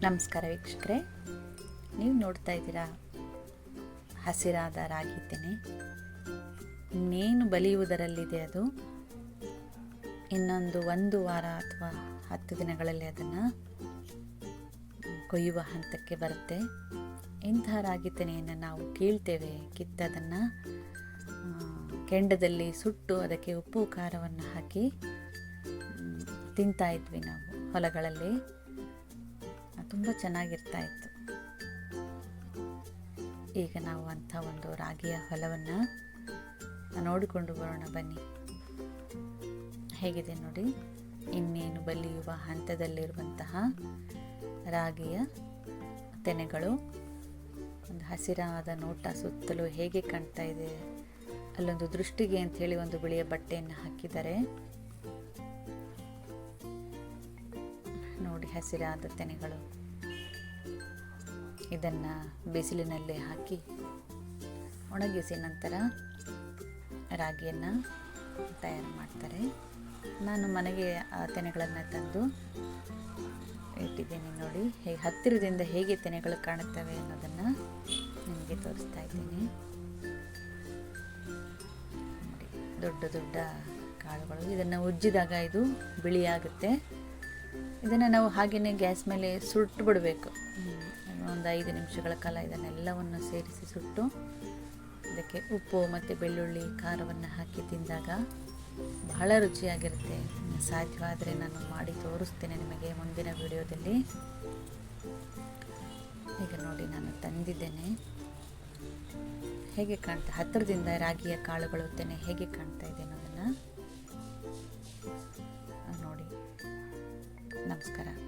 ನಮಸ್ಕಾರ ವೀಕ್ಷಕರೇ. ನೀವು ನೋಡ್ತಾ ಇದ್ದೀರಾ? ಹಸಿರಾದ ರಾಗಿ ತೆನೆ. ಇನ್ನೇನು ಬಲಿಯುವುದರಲ್ಲಿದೆ ಅದು? ಇನ್ನೊಂದು ಒಂದು ವಾರ ಅಥವಾ ಹತ್ತು ದಿನಗಳಲ್ಲಿ ಅದನ್ನು ಕೊಯ್ಯುವ ಹಂತಕ್ಕೆ ಬರುತ್ತೆ. ಇಂತಹ ರಾಗಿ ತೆನೆಯನ್ನು ನಾವು ಕೀಳ್ತೇವೆ. ಕಿತ್ತದನ್ನು ಕೆಂಡದಲ್ಲಿ ಸುಟ್ಟು ಅದಕ್ಕೆ ಉಪ್ಪು, ಖಾರವನ್ನು ಹಾಕಿ ತಿಂತಾಯಿದ್ವಿ ನಾವು ಹೊಲಗಳಲ್ಲಿ. ತುಂಬ ಚೆನ್ನಾಗಿರ್ತಾ ಇತ್ತು. ಈಗ ನಾವು ಅಂಥ ಒಂದು ರಾಗಿಯ ಹೊಲವನ್ನು ನೋಡಿಕೊಂಡು ಬರೋಣ ಬನ್ನಿ. ಹೇಗಿದೆ ನೋಡಿ? ಇನ್ನೇನು ಬಲಿಯುವ ಹಂತದಲ್ಲಿರುವಂತಹ ರಾಗಿಯ ತೆನೆಗಳು. ಒಂದು ಹಸಿರಾದ ನೋಟ ಸುತ್ತಲೂ ಹೇಗೆ ಕಾಣ್ತಾ ಇದೆ? ಅಲ್ಲೊಂದು ದೃಷ್ಟಿಗೆ ಅಂತ ಹೇಳಿ ಒಂದು ಬಿಳಿಯ ಬಟ್ಟೆಯನ್ನು ಹಾಕಿದ್ದಾರೆ. ನೋಡಿ, ಹಸಿರಾದ ತೆನೆಗಳು. ಇದನ್ನು ಬಿಸಿಲಿನಲ್ಲಿ ಹಾಕಿ ಒಣಗಿಸಿ ನಂತರ ರಾಗಿಯನ್ನು ತಯಾರು ಮಾಡ್ತಾರೆ. ನಾನು ಮನೆಗೆ, ಆ, ತೆನೆಗಳನ್ನು ತಂದು ಇಟ್ಟಿದ್ದೀನಿ ನೋಡಿ. ಹೇಗೆ ಹತ್ತಿರದಿಂದ ಹೇಗೆ ತೆನೆಗಳು ಕಾಣುತ್ತವೆ ಅನ್ನೋದನ್ನು ನಿಮಗೆ ತೋರಿಸ್ತಾ ಇದ್ದೀನಿ. ದೊಡ್ಡ ದೊಡ್ಡ ಕಾಳುಗಳು. ಇದನ್ನು ಉಜ್ಜಿದಾಗ ಇದು ಬಿಳಿಯಾಗುತ್ತೆ. ಇದನ್ನು ನಾವು ಹಾಗೆಯೇ ಗ್ಯಾಸ್ ಮೇಲೆ ಸುಟ್ಟು ಬಿಡಬೇಕು ಒಂದು ಐದು ನಿಮಿಷಗಳ ಕಾಲ ಇದನ್ನೆಲ್ಲವನ್ನು ಸೇರಿಸಿ ಸುಟ್ಟು ಇದಕ್ಕೆ ಉಪ್ಪು ಮತ್ತು ಬೆಳ್ಳುಳ್ಳಿ ಖಾರವನ್ನು ಹಾಕಿ ತಿಂದಾಗ ಬಹಳ ರುಚಿಯಾಗಿರುತ್ತೆ. ಸಾಧ್ಯವಾದರೆ ನಾನು ಮಾಡಿ ತೋರಿಸ್ತೇನೆ ನಿಮಗೆ ಮುಂದಿನ ವಿಡಿಯೋದಲ್ಲಿ. ಈಗ ನೋಡಿ ನಾನು ತಂದಿದ್ದೇನೆ. ಹೇಗೆ ಕಾಣ್ತಾ, ಹತ್ತಿರದಿಂದ ರಾಗಿಯ ಕಾಳುಗಳು ತೆನೆ ಹೇಗೆ ಕಾಣ್ತಾ ಇದೆ ಅನ್ನೋದನ್ನು ನೋಡಿ. ನಮಸ್ಕಾರ.